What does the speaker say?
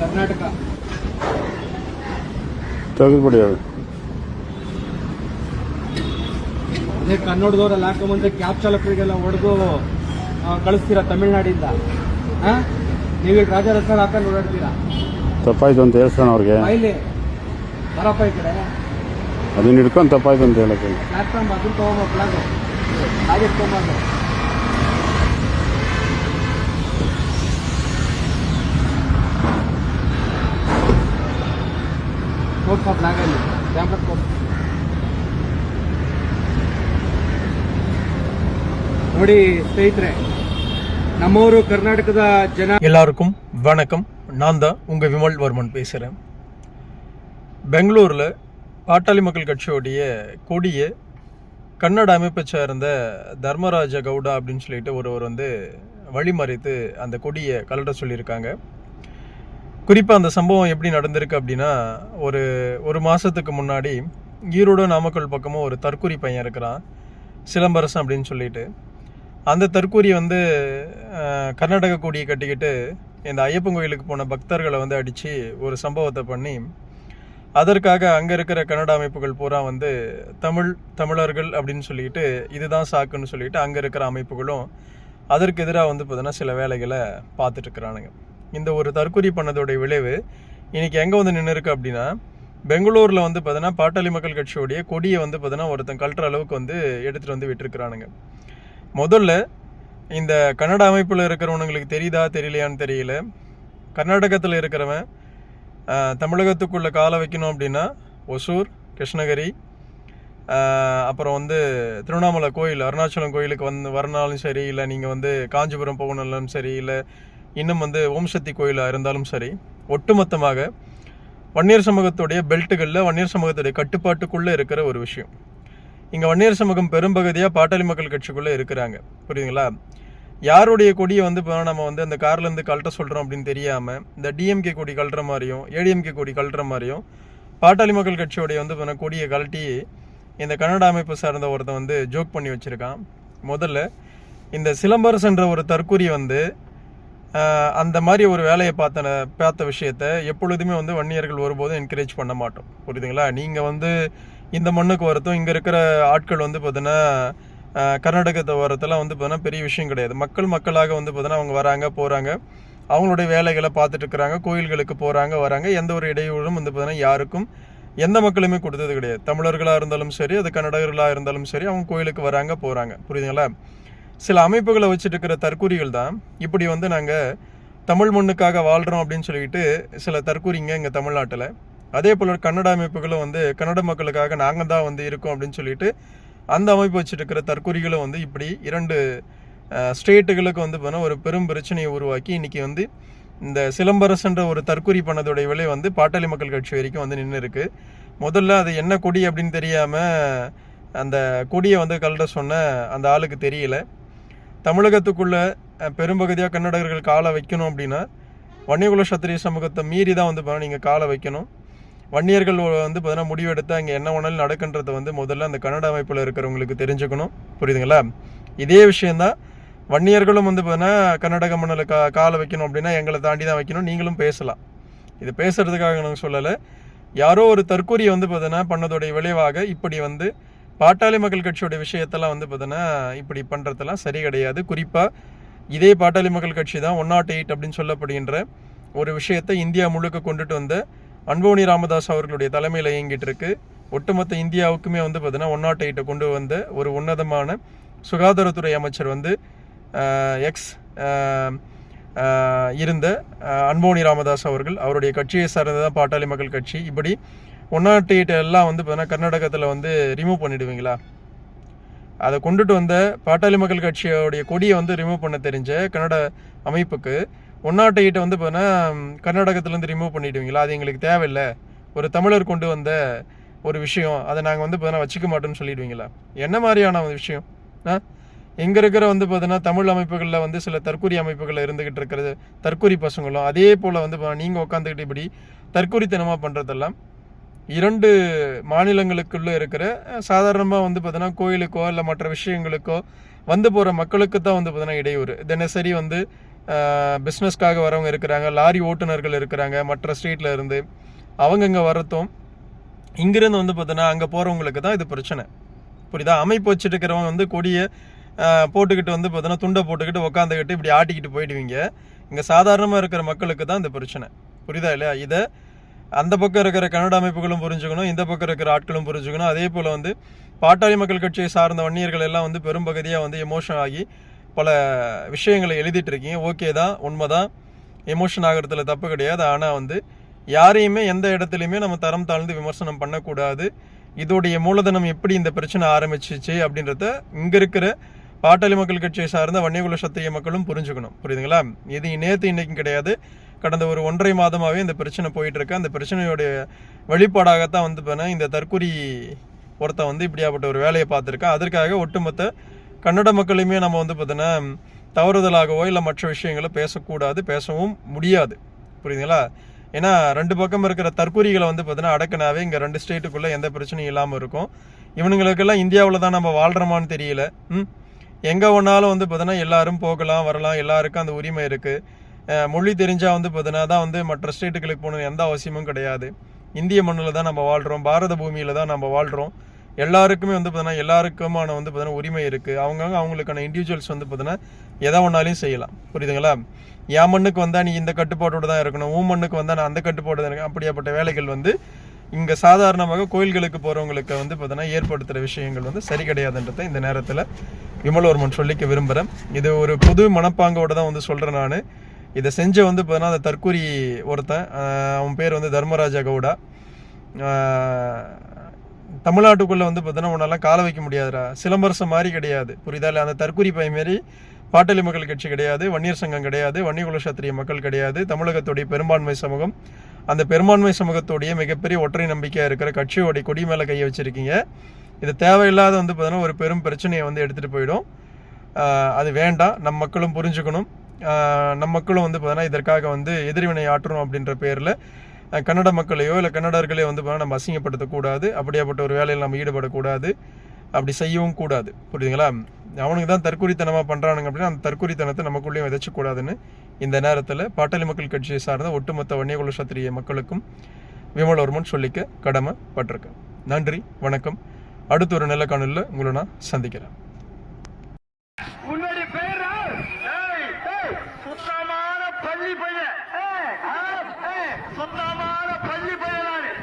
ಕರ್ನಾಟಕ. ತೆಗೆದ್ಬಿಡಿ ಅದು. ಅದೇ ಕನ್ನಡದವರೆಲ್ಲ ಹಾಕೊಂಬಂದ್ರೆ ಕ್ಯಾಬ್ ಚಾಲಕರಿಗೆಲ್ಲ ಹೊಡೆದು ಕಳಿಸ್ತೀರಾ ತಮಿಳ್ನಾಡಿಂದ? ಹಾ ರಾಜ ರಾಜರತ್ನ ಹಾಕೊಂಡು ಓಡಾಡ್ತೀರಾ? ತಪ್ಪಾಯ್ತು ಅಂತ ಹೇಳ್ಸೋಣ ಅವ್ರಿಗೆ. ಇಲ್ಲಿ ಬರಪ್ಪ ಈ ಕಡೆ. ಅದನ್ನ ಹಿಡ್ಕೊಂಡು ತಪ್ಪಾಯ್ತು ಅಂತ ಹೇಳಕ್ಕೆ. ಪ್ಲಾಟ್ಫಾರ್ಮ್ ಅದನ್ನ ತಗೊಂಬ ಫ್ಲಾಗ್ ಹಾಗೆ. ತಗೊಂಬಂದು ನೋಡ್ಪ ಫ್ಲಾಗ್ ಅಲ್ಲಿ ಕ್ಯಾಮ್ರಾ ನೋಡಿ ಸ್ನೇಹಿತರೆ ನಮ್ಮವರು ಕರ್ನಾಟಕದ ಜನ எல்லாருக்கும் வணக்கம் நான் தான் உங்கள் விமல் வர்மன் பேசுகிறேன் பெங்களூரில் பாட்டாளி மக்கள் கட்சியோடைய கொடியை கன்னட அமைப்பை சேர்ந்த தர்மராஜ கவுடா அப்படின்னு சொல்லிட்டு ஒருவர் வந்து வழிமறைத்து அந்த கொடியை கலட்ட சொல்லியிருக்காங்க குறிப்பாக அந்த சம்பவம் எப்படி நடந்திருக்கு அப்படின்னா ஒரு ஒரு மாதத்துக்கு முன்னாடி ஈரோடு நாமக்கல் பக்கமும் ஒரு தற்கூரி பையன் இருக்கிறான் சிலம்பரசன் அப்படின்னு சொல்லிட்டு. அந்த தற்கூரி வந்து கர்நாடக கொடியை கட்டிக்கிட்டு இந்த ஐயப்பன் கோயிலுக்கு போன பக்தர்களை வந்து அடித்து ஒரு சம்பவத்தை பண்ணி அதற்காக அங்கே இருக்கிற கன்னட அமைப்புகள் பூரா வந்து தமிழ் தமிழர்கள் அப்படின்னு சொல்லிட்டு இதுதான் சாக்குன்னு சொல்லிட்டு அங்கே இருக்கிற அமைப்புகளும் அதற்கு எதிராக வந்து பார்த்தீங்கன்னா சில வேலைகளை பார்த்துட்டு இருக்கிறானுங்க. இந்த ஒரு தற்கொலை பண்ணதோடைய விளைவு இன்னைக்கு எங்கே வந்து நின்று இருக்கு அப்படின்னா பெங்களூரில் வந்து பார்த்தீங்கன்னா பாட்டாளி மக்கள் கட்சியோடைய கொடியை வந்து பார்த்தீங்கன்னா ஒருத்தன் கல்ற அளவுக்கு வந்து எடுத்துகிட்டு வந்து விட்டுருக்குறானுங்க. முதல்ல இந்த கன்னட அமைப்பில் இருக்கிறவனுங்களுக்கு தெரியுதா தெரியலையான்னு தெரியல. கர்நாடகத்தில் இருக்கிறவன் தமிழகத்துக்குள்ளே காலை வைக்கணும் அப்படின்னா ஒசூர் கிருஷ்ணகிரி அப்புறம் வந்து திருவண்ணாமலை கோயில் அருணாச்சலம் கோயிலுக்கு வந்து வரனாலும் சரி இல்லை நீங்கள் வந்து காஞ்சிபுரம் போகணும்னாலும் சரி இல்லை இன்னும் வந்து ஓம் சக்தி கோயிலாக இருந்தாலும் சரி ஒட்டுமொத்தமாக வன்னியர் சமூகத்துடைய பெல்ட்டுகளில் வன்னியர் சமூகத்துடைய கட்டுப்பாட்டுக்குள்ளே இருக்கிற ஒரு விஷயம். இங்கே வன்னியர் சமூகம் பெரும்பகுதியாக பாட்டாளி மக்கள் கட்சிக்குள்ளே இருக்கிறாங்க. புரியுதுங்களா? யாருடைய கொடியை வந்து இப்போ நம்ம வந்து அந்த கார்லேருந்து கழட்ட சொல்கிறோம் அப்படின்னு தெரியாமல் இந்த டிஎம்கே கொடி கழட்டுற மாதிரியும் ஏடிஎம்கே கொடி கழட்டுற மாதிரியும் பாட்டாளி மக்கள் கட்சியோடைய வந்து இப்போ கொடியை கழட்டி இந்த கன்னட அமைப்பு சார்ந்த ஒருத்தன் வந்து ஜோக் பண்ணி வச்சுருக்கான். முதல்ல இந்த சிலம்பரசன்ற ஒரு தற்கூரி வந்து அந்த மாதிரி ஒரு வேலையை பார்த்தன பார்த்த விஷயத்த எப்பொழுதுமே வந்து வன்னியர்கள் ஒருபோதும் என்கரேஜ் பண்ண மாட்டோம். புரியுதுங்களா? நீங்கள் வந்து இந்த மண்ணுக்கு வரத்தும் இங்கே இருக்கிற ஆட்கள் வந்து பார்த்தீங்கன்னா கர்நாடகத்தை வரத்தெல்லாம் வந்து பார்த்தீங்கன்னா பெரிய விஷயம் கிடையாது. மக்கள் மக்களாக வந்து பார்த்தீங்கன்னா அவங்க வராங்க போகிறாங்க அவங்களுடைய வேலைகளை பார்த்துட்டு இருக்கிறாங்க கோயில்களுக்கு போகிறாங்க வராங்க. எந்த ஒரு இடையூறும் வந்து பார்த்தீங்கன்னா யாருக்கும் எந்த மக்களுமே கொடுத்தது கிடையாது. தமிழர்களாக இருந்தாலும் சரி அது கன்னடர்களாக இருந்தாலும் சரி அவங்க கோயிலுக்கு வராங்க போகிறாங்க புரியுதுங்களா? சில அமைப்புகளை வச்சுட்டு இருக்கிற தற்கூரிகள் தான். இப்படி வந்து நாங்கள் தமிழ் மண்ணுக்காக வாழ்கிறோம் அப்படின்னு சொல்லிட்டு சில தற்கூரிங்க இங்கே தமிழ்நாட்டில். அதே போல் கன்னட அமைப்புகளும் வந்து கன்னட மக்களுக்காக நாங்கள் தான் வந்து இருக்கோம் அப்படின்னு சொல்லிட்டு அந்த அமைப்பு வச்சுட்டு இருக்கிற தற்கூரிகளும் வந்து இப்படி இரண்டு ஸ்டேட்டுகளுக்கு வந்து பார்த்தா ஒரு பெரும் பிரச்சனையை உருவாக்கி இன்னைக்கு வந்து இந்த சிலம்பரசன்ற ஒரு தற்கூரி பண்ணதோடைய விலை வந்து பாட்டாளி மக்கள் கட்சி வரைக்கும் வந்து நின்று இருக்குது முதல்ல அது என்ன கொடி அப்படின்னு தெரியாமல் அந்த கொடியை வந்து கலட சொன்ன அந்த ஆளுக்கு தெரியல. தமிழகத்துக்குள்ள பெரும்பகுதியாக கன்னடர்கள் காலை வைக்கணும் அப்படின்னா வன்னியகுல சத்திரிய சமூகத்தை மீறி தான் வந்து பார்த்தா நீங்கள் காலை வைக்கணும். வன்னியர்கள் வந்து பார்த்தீங்கன்னா முடிவெடுத்து அங்கே என்ன வேணாலும் நடக்குன்றதை வந்து முதல்ல அந்த கன்னட அமைப்பில் இருக்கிறவங்களுக்கு தெரிஞ்சுக்கணும். புரியுதுங்களா? இதே விஷயந்தான் வன்னியர்களும் வந்து பார்த்தீங்கன்னா கர்நாடக மண்ணில் கா காலை வைக்கணும் அப்படின்னா எங்களை தாண்டி தான் வைக்கணும். நீங்களும் பேசலாம். இது பேசுறதுக்காக நாங்கள் சொல்லலை. யாரோ ஒரு தற்கொலையை வந்து பார்த்தீங்கன்னா பண்ணதோடைய விளைவாக இப்படி வந்து பாட்டாளி மக்கள் கட்சியோட விஷயத்தெல்லாம் வந்து பார்த்தீங்கன்னா இப்படி பண்ணுறதெல்லாம் சரி கிடையாது. குறிப்பாக இதே பாட்டாளி மக்கள் கட்சி தான் ஒன் நாட் எயிட் அப்படின்னு சொல்லப்படுகின்ற ஒரு விஷயத்தை இந்தியா முழுக்க கொண்டுட்டு வந்த அன்போனி ராமதாஸ் அவர்களுடைய தலைமையில் இயங்கிட்டு இருக்கு. ஒட்டுமொத்த இந்தியாவுக்குமே வந்து பார்த்தீங்கன்னா ஒன் நாட் எயிட்டை கொண்டு வந்த ஒரு உன்னதமான சுகாதாரத்துறை அமைச்சர் வந்து எக்ஸ் இருந்த அன்போனி ராமதாஸ் அவர்கள். அவருடைய கட்சியை சார்ந்ததான் பாட்டாளி மக்கள் கட்சி. இப்படி ஒன் நாட் எயிட் எல்லாம் வந்து பார்த்தீங்கன்னா கர்நாடகத்தில் வந்து ரிமூவ் பண்ணிடுவீங்களா? அதை கொண்டுட்டு வந்த பாட்டாளி மக்கள் கட்சியோடைய கொடியை வந்து ரிமூவ் பண்ண தெரிஞ்ச கன்னட அமைப்புக்கு ஒன் நாட் எயிட்டை வந்து பார்த்தீங்கன்னா கர்நாடகத்துலேருந்து ரிமூவ் பண்ணிடுவீங்களா? அது எங்களுக்கு தேவையில்லை. ஒரு தமிழர் கொண்டு வந்த ஒரு விஷயம். அதை நாங்கள் வந்து பார்த்தீங்கன்னா வச்சுக்க மாட்டோம்னு சொல்லிடுவீங்களா? என்ன மாதிரியான ஒரு விஷயம்? ஆ? இங்கே இருக்கிற வந்து பார்த்தீங்கன்னா தமிழ் அமைப்புகளில் வந்து சில தற்கொலை அமைப்புகளில் இருந்துகிட்டு இருக்கிறது தற்கொலை பசங்களும். அதே போல் வந்து நீங்கள் உட்காந்துக்கிட்டு இப்படி தற்கொலைத்தனமாக பண்ணுறதெல்லாம் இரண்டு மாநிலங்களுக்குள்ள இருக்கிற சாதாரணமாக வந்து பார்த்தீங்கன்னா கோயிலுக்கோ இல்லை மற்ற விஷயங்களுக்கோ வந்து போகிற மக்களுக்கு தான் வந்து பார்த்தீங்கன்னா இடையூறு. தினசரி வந்து பிஸ்னஸ்க்காக வரவங்க இருக்கிறாங்க லாரி ஓட்டுநர்கள் இருக்கிறாங்க மற்ற ஸ்ட்ரீட்டில் இருந்து. அவங்க இங்கே வரத்தும் இங்கிருந்து வந்து பார்த்தீங்கன்னா அங்கே போகிறவங்களுக்கு தான் இது பிரச்சனை. புரியுதா? அமைப்பு வச்சுட்டு இருக்கிறவங்க வந்து கொடியை போட்டுக்கிட்டு வந்து பார்த்தோன்னா துண்டை போட்டுக்கிட்டு உக்காந்துக்கிட்டு இப்படி ஆட்டிக்கிட்டு போயிடுவீங்க. இங்கே சாதாரணமாக இருக்கிற மக்களுக்கு தான் இந்த பிரச்சனை. புரியுதா இல்லையா? இதை அந்த பக்கம் இருக்கிற கன்னட அமைப்புகளும் புரிஞ்சுக்கணும் இந்த பக்கம் இருக்கிற ஆட்களும் புரிஞ்சுக்கணும். அதே போல் வந்து பாட்டாளி மக்கள் கட்சியை சார்ந்த வன்னியர்கள் எல்லாம் வந்து பெரும்பகுதியாக வந்து எமோஷன் ஆகி பல விஷயங்களை எழுதிட்டு இருக்கீங்க. ஓகே தான் உண்மை தான் எமோஷன் ஆகிறதுல தப்பு கிடையாது. ஆனால் வந்து யாரையுமே எந்த இடத்துலையுமே நம்ம தரம் தாழ்ந்து விமர்சனம் பண்ணக்கூடாது. இதோடைய மூலதனம் எப்படி இந்த பிரச்சனை ஆரம்பிச்சிச்சு அப்படின்றத இங்கே இருக்கிற பாட்டாளி மக்கள் கட்சியை சார்ந்த வன்னியகுல சத்திய மக்களும் புரிஞ்சுக்கணும். புரியுதுங்களா? இது நேற்று இன்றைக்கும் கிடையாது. கடந்த ஒரு ஒன்றரை மாதமாகவே இந்த பிரச்சனை போயிட்டு இருக்கு அந்த பிரச்சனையோடைய வெளிப்பாடாகத்தான் வந்து பார்த்தா இந்த தற்கொலை ஒருத்தன் வந்து இப்படியாப்பட்ட ஒரு வேலையை பார்த்துருக்கான் அதற்காக ஒட்டுமொத்த கன்னட மக்களையுமே நம்ம வந்து பார்த்தீங்கன்னா தவறுதலாகவோ இல்லை மற்ற விஷயங்களை பேசக்கூடாது பேசவும் முடியாது. புரியுதுங்களா? ஏன்னா ரெண்டு பக்கம் இருக்கிற தற்கொலைகளை வந்து பார்த்தீங்கன்னா அடக்கினாவே இங்கே ரெண்டு ஸ்டேட்டுக்குள்ளே எந்த பிரச்சனையும் இல்லாமல் இருக்கும். இவனுங்களுக்கெல்லாம் இந்தியாவில் தான் நம்ம வாழ்கிறோமான்னு தெரியல. ம்? எங்கே ஒன்றாலும் வந்து பார்த்தீங்கன்னா எல்லாரும் போகலாம் வரலாம் எல்லாருக்கும் அந்த உரிமை இருக்குது மொழி தெரிஞ்சால் வந்து பார்த்தீங்கன்னா தான் வந்து மற்ற ஸ்டேட்டுகளுக்கு போகணும் எந்த அவசியமும் கிடையாது. இந்திய மண்ணில் தான் நம்ம வாழ்கிறோம் பாரத பூமியில் தான் நம்ம வாழ்கிறோம் எல்லாருக்குமே வந்து பார்த்தீங்கன்னா எல்லாருக்குமான வந்து பார்த்தீங்கன்னா உரிமை இருக்குது அவங்கவுங்க அவங்களுக்கான இண்டிவிஜுவல்ஸ் வந்து பார்த்தீங்கன்னா எதை ஒன்றாலையும் செய்யலாம். புரியுதுங்களா? என் மண்ணுக்கு வந்தால் நீ இந்த கட்டுப்பாட்டோடு தான் இருக்கணும். உன் மண்ணுக்கு வந்தால் நான் அந்த கட்டுப்பாடு தான் இருக்கேன் அப்படியாப்பட்ட வேலைகள் வந்து இங்கே சாதாரணமாக கோயில்களுக்கு போகிறவங்களுக்கு வந்து பார்த்தீங்கன்னா ஏற்படுத்துகிற விஷயங்கள் வந்து சரி கிடையாதுன்றதை இந்த நேரத்தில் விமலவர்மன் சொல்லிக்க விரும்புகிறேன் இது ஒரு புது மனப்பாங்கோடு தான் வந்து சொல்கிறேன் நான். இதை செஞ்ச வந்து பார்த்தீங்கன்னா அந்த தற்கூரி ஒருத்தன் அவன் பேர் வந்து தர்மராஜா கவுடா. தமிழ்நாட்டுக்குள்ளே வந்து பார்த்தீங்கன்னா உன்னெல்லாம் கால வைக்க முடியாதுடா. சிலம்பரசம் மாதிரி கிடையாது. புரியுதா? இல்லை அந்த தற்கூரி பை மாரி பாட்டாளி மக்கள் கட்சி கிடையாது வன்னியர் சங்கம் கிடையாது வன்னியகுல சத்திரிய மக்கள் கிடையாது தமிழகத்துடைய பெரும்பான்மை சமூகம். அந்த பெரும்பான்மை சமூகத்துடைய மிகப்பெரிய ஒற்றை நம்பிக்கையாக இருக்கிற கட்சியோடைய கொடி மேலே கையை வச்சுருக்கீங்க. இது தேவையில்லாத வந்து பார்த்தீங்கன்னா ஒரு பெரும் பிரச்சனையை வந்து எடுத்துகிட்டு போயிடும். அது வேண்டாம். நம் மக்களும் புரிஞ்சுக்கணும். நம் மக்களும் வந்து பார்த்தீங்கன்னா இதற்காக வந்து எதிர்வினை ஆற்றணும் அப்படின்ற பேரில் கன்னட மக்களையோ இல்லை கன்னடர்களையோ வந்து பார்த்தீங்கன்னா நம்ம அசிங்கப்படுத்தக்கூடாது அப்படியாப்பட்ட ஒரு வேலையில் நம்ம ஈடுபடக்கூடாது அப்படி செய்யவும் கூடாது. புரியுதுங்களா? அவனுக்கு தான் தற்குறித்தனமாக பண்ணுறானுங்க அப்படின்னா அந்த தற்குறித்தனத்தை நமக்குள்ளேயும் விதைச்சக்கூடாதுன்னு இந்த நேரத்தில் பாட்டாளி மக்கள் கட்சியை சார்ந்த ஒட்டுமொத்த வன்னியகுல சத்திரிய மக்களுக்கும் விமலவர்மன் சொல்லிக்க கடமைப்பட்டிருக்கேன். நன்றி வணக்கம். அடுத்த ஒரு நல்ல காணொலியில் உங்களை நான் சந்திக்கிறேன் உன்னுடைய பேர் சுத்தமான பள்ளி பையன் ஆ,